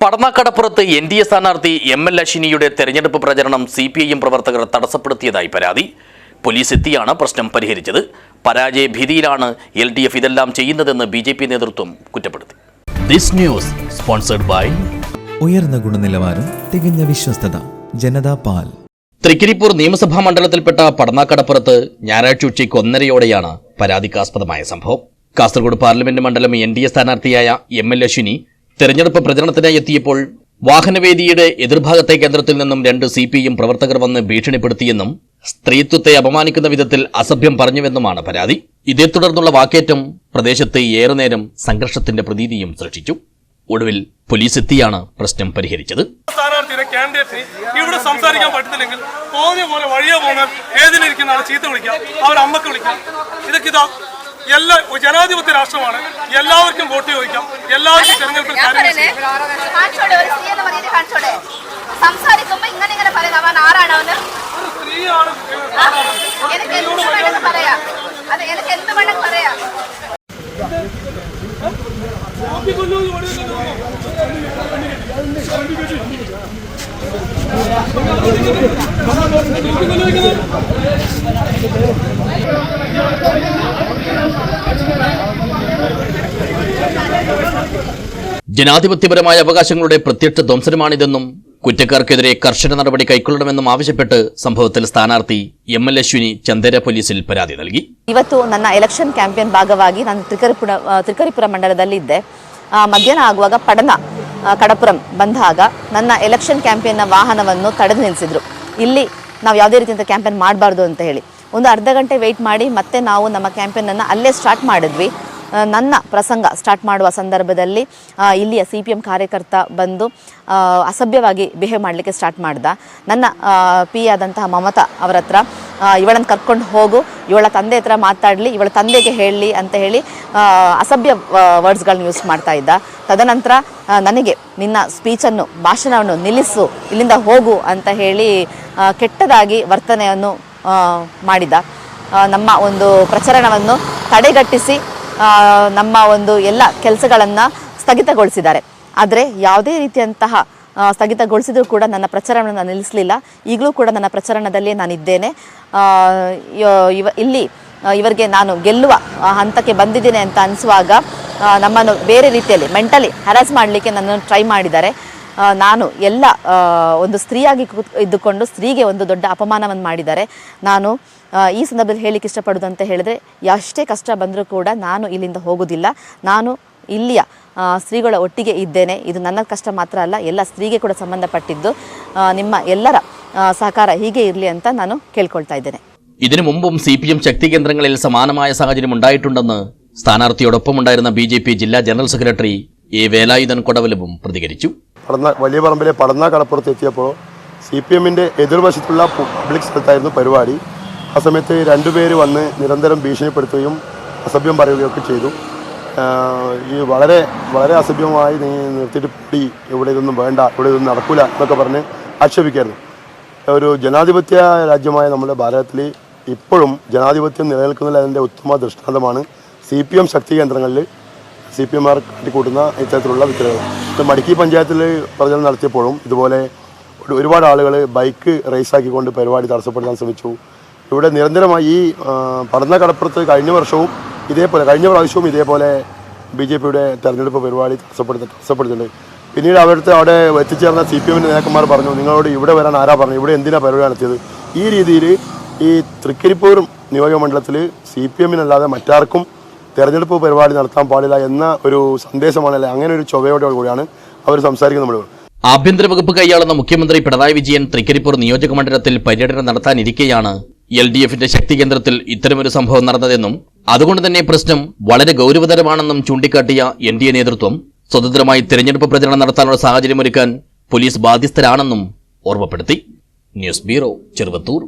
പടന്നാക്കടപ്പുറത്ത് N D A സ്ഥാനാർത്ഥി M L അശ്വിനിയുടെ തെരഞ്ഞെടുപ്പ് പ്രചരണം സി പി ഐ എം പ്രവർത്തകർ തടസ്സപ്പെടുത്തിയതായി പരാതി. പോലീസ് എത്തിയാണ് പ്രശ്നം പരിഹരിച്ചത്. പരാജയ ഭീതിയിലാണ് എൽ ഡി എഫ് ഇതെല്ലാം ചെയ്യുന്നതെന്ന് ബി ജെ പി നേതൃത്വം കുറ്റപ്പെടുത്തി. ദിസ് ന്യൂസ് സ്പോൺസർഡ് ബൈ ഉയർന്ന ഗുണനിലവാരം തികഞ്ഞ വിശ്വസ്തത ജനതാ പാൽ. തൃക്കരിപ്പൂർ നിയമസഭാ മണ്ഡലത്തിൽപ്പെട്ട പടന്നാക്കടപ്പുറത്ത് ഞായറാഴ്ച ഉച്ചയ്ക്ക് ഒന്നരയോടെയാണ് പരാതിക്കാസ്പദമായ സംഭവം. കാസർഗോഡ് പാർലമെന്റ് മണ്ഡലം എൻ ഡി എ സ്ഥാനാർത്ഥിയായ എം എൽ അശ്വിനി തെരഞ്ഞെടുപ്പ് പ്രചരണത്തിനായി എത്തിയപ്പോൾ വാഹനവേദിയുടെ എതിർഭാഗത്തെ കേന്ദ്രത്തിൽ നിന്നും രണ്ട് സി പി എം പ്രവർത്തകർ വന്ന് ഭീഷണിപ്പെടുത്തിയെന്നും സ്ത്രീത്വത്തെ അപമാനിക്കുന്ന വിധത്തിൽ അസഭ്യം പറഞ്ഞുവെന്നുമാണ് പരാതി. ഇതേ തുടർന്നുള്ള വാക്കേറ്റം പ്രദേശത്ത് ഏറെ നേരം സംഘർഷത്തിന്റെ പ്രതീതിയും സൃഷ്ടിച്ചു. ഒടുവിൽ പോലീസ് എത്തിയാണ് പ്രശ്നം പരിഹരിച്ചത്. സ്ഥാനാർത്ഥിയുടെ ഇവിടെ സംസാരിക്കാൻ പറ്റുന്നില്ലെങ്കിൽ ഏതിലിരിക്കുന്ന എല്ലാ ജനാധിപത്യ രാഷ്ട്രമാണ് എല്ലാവർക്കും വോട്ട് ചോദിക്കാം എല്ലാവർക്കും തെരഞ്ഞെടുപ്പിൽ സംസാരിക്കുമ്പോ ഇങ്ങനെ ഇങ്ങനെ പറയുന്നത് അവൻ ആരാണ് അവന് സ്ത്രീയാണ്? എനിക്ക് എന്ത് വേണമെന്ന് പറയാം അത് എനിക്ക് എന്ത് വേണമെന്ന് പറയാം ജനാധിപത്യപരമായ അവകാശങ്ങളുടെ പ്രത്യക്ഷ ധ്വംസനമാണിതെന്നും കുറ്റക്കാർക്കെതിരെ കർശന നടപടി കൈക്കൊള്ളണമെന്നും ആവശ്യപ്പെട്ട് സംഭവത്തിൽ സ്ഥാനാർത്ഥി എം എൽ അശ്വിനി ചന്ദേര പോലീസിൽ പരാതി നൽകി ಇವತ್ತು ನನ್ನ ಎಲೆಕ್ಷನ್ ಕ್ಯಾಂಪೇನ್ ಭಾಗವಾಗಿ ನಾನು ತ್ರಿಕರಿಪುರ ಆ, ತ್ರಿಕರಿಪುರ ಮಂಡಲದಲ್ಲಿದ್ದೆ ಆ, ಮಧ್ಯಾಹ್ನ ಆಗುವಾಗ ಪಡನ ಆ, ಕಡಪುರಂ ಬಂದಾಗ ನನ್ನ ಎಲೆಕ್ಷನ್ ಕ್ಯಾಂಪೇನ್ನ ವಾಹನವನ್ನು ತಡೆದು ನಿಲ್ಲಿಸಿದ್ರು. ಇಲ್ಲಿ ನಾವು ಯಾವುದೇ ರೀತಿಯಂಥ ಕ್ಯಾಂಪೇನ್ ಮಾಡಬಾರ್ದು ಅಂತ ಹೇಳಿ. ಒಂದು ಅರ್ಧ ಗಂಟೆ ವೆಯ್ಟ್ ಮಾಡಿ ಮತ್ತೆ ನಾವು ನಮ್ಮ ಕ್ಯಾಂಪೇನನ್ನು ಅಲ್ಲೇ ಸ್ಟಾರ್ಟ್ ಮಾಡಿದ್ವಿ. ನನ್ನ ಪ್ರಸಂಗ ಸ್ಟಾರ್ಟ್ ಮಾಡುವ ಸಂದರ್ಭದಲ್ಲಿ ಇಲ್ಲಿಯ ಸಿ ಪಿ ಎಂ ಕಾರ್ಯಕರ್ತ ಬಂದು ಅಸಭ್ಯವಾಗಿ ಬಿಹೇವ್ ಮಾಡಲಿಕ್ಕೆ ಸ್ಟಾರ್ಟ್ ಮಾಡ್ದ. ನನ್ನ ಪಿ ಆದಂತಹ ಮಮತಾ ಅವರ ಹತ್ರ ಇವಳನ್ನು ಕರ್ಕೊಂಡು ಹೋಗು, ಇವಳ ತಂದೆ ಹತ್ರ ಮಾತಾಡಲಿ, ಇವಳ ತಂದೆಗೆ ಹೇಳಲಿ ಅಂತ ಹೇಳಿ ಅಸಭ್ಯ ವರ್ಡ್ಸ್ಗಳನ್ನ ಯೂಸ್ ಮಾಡ್ತಾ ಇದ್ದ. ತದನಂತರ ನನಗೆ ನಿನ್ನ ಸ್ಪೀಚನ್ನು ಭಾಷಣವನ್ನು ನಿಲ್ಲಿಸು, ಇಲ್ಲಿಂದ ಹೋಗು ಅಂತ ಹೇಳಿ ಕೆಟ್ಟದಾಗಿ ವರ್ತನೆಯನ್ನು ಮಾಡಿದ. ನಮ್ಮ ಒಂದು ಪ್ರಚರಣವನ್ನು ತಡೆಗಟ್ಟಿಸಿ ನಮ್ಮ ಒಂದು ಎಲ್ಲ ಕೆಲಸಗಳನ್ನು ಸ್ಥಗಿತಗೊಳಿಸಿದ್ದಾರೆ. ಆದರೆ ಯಾವುದೇ ರೀತಿಯಂತಹ ಸ್ಥಗಿತಗೊಳಿಸಿದ್ರು ಕೂಡ ನನ್ನ ಪ್ರಚಾರವನ್ನು ನಿಲ್ಲಿಸಲಿಲ್ಲ. ಈಗಲೂ ಕೂಡ ನನ್ನ ಪ್ರಚಾರಣದಲ್ಲಿ ನಾನಿದ್ದೇನೆ. ಇವ- ಇಲ್ಲಿ ಇವರಿಗೆ ನಾನು ಗೆಲ್ಲುವ ಹಂತಕ್ಕೆ ಬಂದಿದ್ದೇನೆ ಅಂತ ಅನಿಸುವಾಗ ನಮ್ಮನ್ನು ಬೇರೆ ರೀತಿಯಲ್ಲಿ ಮೆಂಟಲಿ ಹ್ಯಾರಾಸ್ ಮಾಡಲಿಕ್ಕೆ ನನ್ನನ್ನು ಟ್ರೈ ಮಾಡಿದ್ದಾರೆ. ನಾನು ಎಲ್ಲ ಆ, ಒಂದು ಸ್ತ್ರೀಯಾಗಿ ಕೂತ್ ಇದ್ದುಕೊಂಡು ಸ್ತ್ರೀಗೆ ಒಂದು ದೊಡ್ಡ ಅಪಮಾನವನ್ನು ಮಾಡಿದ್ದಾರೆ ನಾನು ಆ, ಈ ಸಂದರ್ಭದಲ್ಲಿ ಹೇಳಲಿಕ್ಕೆ ಇಷ್ಟಪಡೋದು ಅಂತ ಹೇಳಿದ್ರೆ ಎಷ್ಟೇ ಕಷ್ಟ ಬಂದರೂ ಕೂಡ ನಾನು ಇಲ್ಲಿಂದ ಹೋಗೋದಿಲ್ಲ ನಾನು ಇಲ್ಲಿಯ ಆ, ಸ್ತ್ರೀಗಳ ಒಟ್ಟಿಗೆ ಇದ್ದೇನೆ ಇದು ನನ್ನ ಕಷ್ಟ ಮಾತ್ರ ಅಲ್ಲ ಎಲ್ಲ ಸ್ತ್ರೀಗೆ ಕೂಡ ಸಂಬಂಧಪಟ್ಟಿದ್ದು ಆ, ನಿಮ್ಮ ಎಲ್ಲರ ಆ, ಸಹಕಾರ ಹೀಗೆ ಇರಲಿ ಅಂತ ನಾನು ಕೇಳ್ಕೊಳ್ತಾ ಇದ್ದೇನೆ ഇതിനു മുമ്പും സി പി എം ശക്തി കേന്ദ്രങ്ങളിൽ സമാനമായ സാഹചര്യം ഉണ്ടായിട്ടുണ്ടെന്ന് സ്ഥാനാർത്ഥിയോടൊപ്പമുണ്ടായിരുന്ന ബി ജെ പി ജില്ലാ ജനറൽ സെക്രട്ടറി എ വേലായുധൻ കൊടവലവും പ്രതികരിച്ചു പടന്ന വലിയ പറമ്പിലെ പടന്ന കടപ്പുറത്ത് എത്തിയപ്പോൾ സി പി എമ്മിന്റെ എതിർവശത്തുള്ള പബ്ലിക് സ്ഥലത്തായിരുന്നു പരിപാടി. ആ സമയത്ത് രണ്ടുപേര് വന്ന് നിരന്തരം ഭീഷണിപ്പെടുത്തുകയും അസഭ്യം പറയുകയൊക്കെ ചെയ്തു. ഈ വളരെ വളരെ അസഭ്യമായി നിർത്തിയിട്ട് പൊടി ഇവിടെ ഇതൊന്നും വേണ്ട ഇവിടെ ഇതൊന്നും നടക്കില്ല എന്നൊക്കെ പറഞ്ഞ് ആക്ഷേപിക്കായിരുന്നു. ഒരു ജനാധിപത്യ രാജ്യമായ നമ്മുടെ ഭാരതത്തിൽ ഇപ്പോഴും ജനാധിപത്യം നിലനിൽക്കുന്നതിൽ അതിന്റെ ഉത്തമ ദൃഷ്ടാന്തമാണ് സി പി എം ശക്തി കേന്ദ്രങ്ങളിൽ സി പി എമാർ കാട്ടിക്കൂട്ടുന്ന ഇത്തരത്തിലുള്ള വിത്തരകൾ ഇത് മടിക്കി പഞ്ചായത്തിൽ പ്രചരണം നടത്തിയപ്പോഴും ഇതുപോലെ ഒരുപാട് ആളുകൾ ബൈക്ക് റേസാക്കിക്കൊണ്ട് പരിപാടി തടസ്സപ്പെടുത്താൻ ശ്രമിച്ചു. ഇവിടെ നിരന്തരമായി ഈ പടന്ന കടപ്പുറത്ത് കഴിഞ്ഞ വർഷവും ഇതേപോലെ കഴിഞ്ഞ പ്രാവശ്യവും ഇതേപോലെ ബി ജെ പിയുടെ തെരഞ്ഞെടുപ്പ് പരിപാടി തടസ്സപ്പെടുത്തി തടസ്സപ്പെടുത്തുന്നുണ്ട് പിന്നീട് അവിടുത്തെ അവിടെ എത്തിച്ചേർന്ന സി പി എമ്മിന്റെ നേതാക്കന്മാർ പറഞ്ഞു നിങ്ങളോട് ഇവിടെ വരാൻ ആരാ പറഞ്ഞു ഇവിടെ എന്തിനാ പരിപാടി നടത്തിയത്? ഈ രീതിയിൽ ഈ തൃക്കരിപ്പൂർ നിയോജക മണ്ഡലത്തിൽ സി പി എമ്മിനല്ലാതെ മറ്റാർക്കും തെരഞ്ഞെടുപ്പ് പരിപാടി നടത്താൻ പാടില്ല എന്ന ഒരു സന്ദേശമാണല്ലേ അങ്ങനെ ഒരു ചൊവ്വയോടെ കൂടിയാണ് അവർ സംസാരിക്കുന്നത് ആഭ്യന്തര വകുപ്പ് കൈയാളുന്ന മുഖ്യമന്ത്രി പിണറായി വിജയൻ തൃക്കരിപ്പൂർ നിയോജക മണ്ഡലത്തിൽ പര്യടനം നടത്താനിരിക്കെയാണ് എൽ ഡി എഫിന്റെ ശക്തി കേന്ദ്രത്തിൽ ഇത്തരമൊരു സംഭവം നടന്നതെന്നും അതുകൊണ്ട് തന്നെ പ്രശ്നം വളരെ ഗൗരവതരമാണെന്നും ചൂണ്ടിക്കാട്ടിയ എൻ ഡി എ നേതൃത്വം സ്വതന്ത്രമായി തെരഞ്ഞെടുപ്പ് പ്രചരണം നടത്താനുള്ള സാഹചര്യമൊരുക്കാൻ പോലീസ് ബാധ്യസ്ഥരാണെന്നും ഓർമ്മപ്പെടുത്തി. News bureau Cheruvathur.